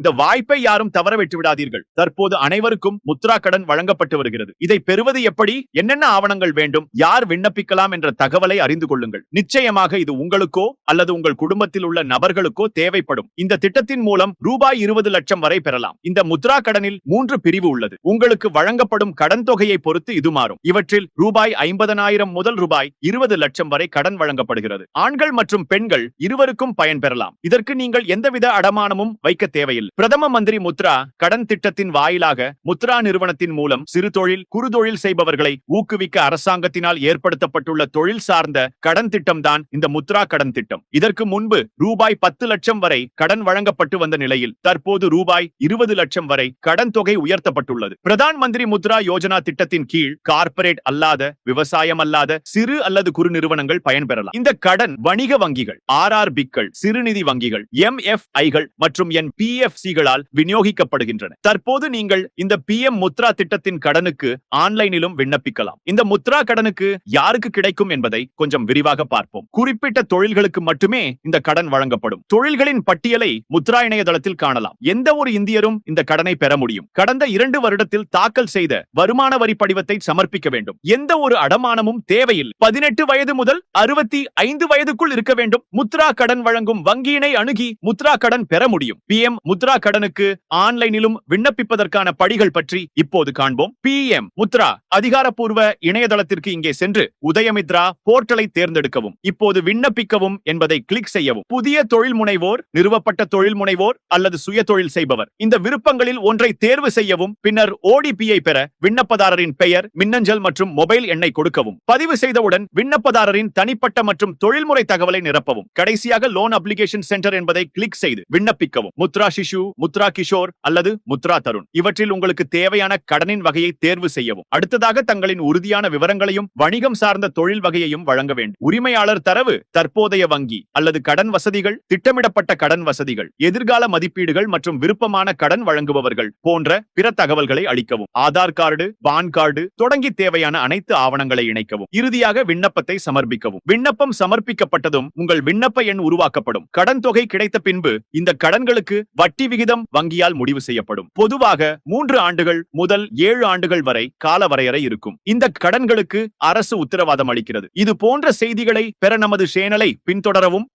இந்த வாய்ப்பை யாரும் தவற விட்டு விடாதீர்கள். தற்போது அனைவருக்கும் முத்ரா கடன் வழங்கப்பட்டு வருகிறது. இதை பெறுவது எப்படி? என்னென்ன ஆவணங்கள் வேண்டும்? யார் விண்ணப்பிக்கலாம் என்ற தகவலை அறிந்து கொள்ளுங்கள். நிச்சயமாக இது உங்களுக்கோ அல்லது உங்கள் குடும்பத்தில் உள்ள நபர்களுக்கோ தேவைப்படும். இந்த திட்டத்தின் மூலம் ரூபாய் இருபது லட்சம் வரை பெறலாம். இந்த முத்ரா கடனில் மூன்று பிரிவு உள்ளது. உங்களுக்கு வழங்கப்படும் கடன் தொகையை பொறுத்து இது மாறும். இவற்றில் ரூபாய் ஐம்பதனாயிரம் முதல் ரூபாய் இருபது லட்சம் வரை கடன் வழங்கப்படுகிறது. ஆண்கள் மற்றும் பெண்கள் இருவருக்கும் பயன் பெறலாம். இதற்கு நீங்கள் எந்தவித அடமானமும் வைக்க தேவையில்லை. பிரதம மந்திரி முத்ரா கடன் திட்டத்தின் வாயிலாக முத்ரா நிறுவனத்தின் மூலம் சிறு தொழில் குறுதொழில் செய்பவர்களை ஊக்குவிக்க அரசாங்கத்தினால் ஏற்படுத்தப்பட்டுள்ள தொழில் சார்ந்த கடன் திட்டம் தான் இந்த முத்ரா கடன் திட்டம். இதற்கு முன்பு ரூபாய் பத்து லட்சம் வரை கடன் வழங்கப்பட்டு வந்த நிலையில் தற்போது ரூபாய் இருபது லட்சம் வரை கடன் தொகை உயர்த்தப்பட்டுள்ளது. பிரதான் மந்திரி முத்ரா யோஜனா திட்டத்தின் கீழ் கார்ப்பரேட் அல்லாத விவசாயம் அல்லாத சிறு அல்லது குறு நிறுவனங்கள் பயன்பெறலாம். இந்த கடன் வணிக வங்கிகள் ஆர்ஆர்பிக்கள் சிறுநிதி வங்கிகள் எம் எஃப் ஐகள் மற்றும் என் பி எஃப் சிகளால் விநியோகிக்கப்படுகின்றன. தற்போது நீங்கள் இந்த பி எம் முத்ரா திட்டத்தின் கடனுக்கு ஆன்லைனிலும் விண்ணப்பிக்கலாம். இந்த முத்ரா கடனுக்கு யாருக்கு கிடைக்கும் என்பதை கொஞ்சம் விரிவாக பார்ப்போம். குறிப்பிட்ட தொழில்களுக்கு மட்டுமே இந்த கடன் வழங்கப்படும். தொழில்களின் பட்டியலை முத்ரா இணையதளத்தில் காணலாம். எந்த ஒரு இந்தியரும் இந்த கடனை பெற முடியும். கடந்த இரண்டு வருடத்தில் தாக்கல் செய்த வருமான வரி படிவத்தை சமர்ப்பிக்க வேண்டும். எந்த ஒரு அடமானமும் தேவையில்லை. பதினெட்டு வயது முதல் அறுபத்தி ஐந்து வயதுக்குள் இருக்க வேண்டும். முத்ரா கடன் வழங்கும் வங்கியினை அணுகி முத்ரா கடன் பெற முடியும். பி எம் முத்ரா கடனுக்கு ஆன்லைனிலும் விண்ணப்பிப்பதற்கான படிகள் பற்றி இப்போது காண்போம். பி எம் முத்ரா அதிகாரப்பூர்வ இணையதளத்திற்கு இங்கே சென்று உதயமித்ரா போர்ட்டலை தேர்ந்தெடுக்கவும் இப்போது விண்ணப்பிக்கவும் என்பதை கிளிக் செய்யவும். புதிய தொழில் முனைவோர் நிறுவப்பட்ட தொழில் முனைவோர் அல்லது சுய தொழில் செய்பவர். இந்த விருப்பங்களில் ஒன்றை தேர்வு செய்யவும் பின்னர் ஓடிபியை பெற விண்ணப்பதாரரின் பெயர் மின்னஞ்சல் மற்றும் மொபைல் எண்ணை கொடுக்கவும். பதிவு செய்தவுடன் விண்ணப்பதாரரின் தனிப்பட்ட மற்றும் தொழில்முறை தகவலை நிரப்பவும். கடைசியாக லோன் அப்ளிகேஷன் சென்டர் என்பதை கிளிக் செய்து விண்ணப்பிக்கவும். முத்ரா சிசு முத்ரா கிஷோர் அல்லது முத்ரா தருண். இவற்றில் உங்களுக்கு தேவையான கடனின் வகையை தேர்வு செய்யவும். அடுத்ததாக தங்களின் உறுதியான விவரங்களையும் வணிகம் சார்ந்த தொழில் வகையையும் வழங்க வேண்டும். உரிமையாளர் தரவு தற்போதைய வங்கி அல்லது கடன் வசதிகள் திட்டமிடப்பட்ட கடன் வசதிகள் எதிர்கால மதிப்பீடுகள் மற்றும் விருப்பமான கடன் வழங்குபவர்கள் போன்ற பிற தகவல்களை அளிக்கவும். ஆதார் கார்டு பான் கார்டு தொடங்கி தேவையான அனைத்து ஆவணங்களை இணைக்கவும். இறுதியாக விண்ணப்பத்தை சமர்ப்பிக்கவும். விண்ணப்பம் சமர்ப்பிக்கப்பட்டதும் உங்கள் விண்ணப்ப எண் உருவாக்கப்படும். கடன் தொகை கிடைத்த பின்பு இந்த கடன்களுக்கு வட்டி வட்டி விகிதம் வங்கியால் முடிவு செய்யப்படும். பொதுவாக மூன்று ஆண்டுகள் முதல் ஏழு ஆண்டுகள் வரை கால வரையறை இருக்கும். இந்த கடன்களுக்கு அரசு உத்தரவாதம் அளிக்கிறது. இது போன்ற செய்திகளை பெற நமது சேனலை பின்தொடரவும்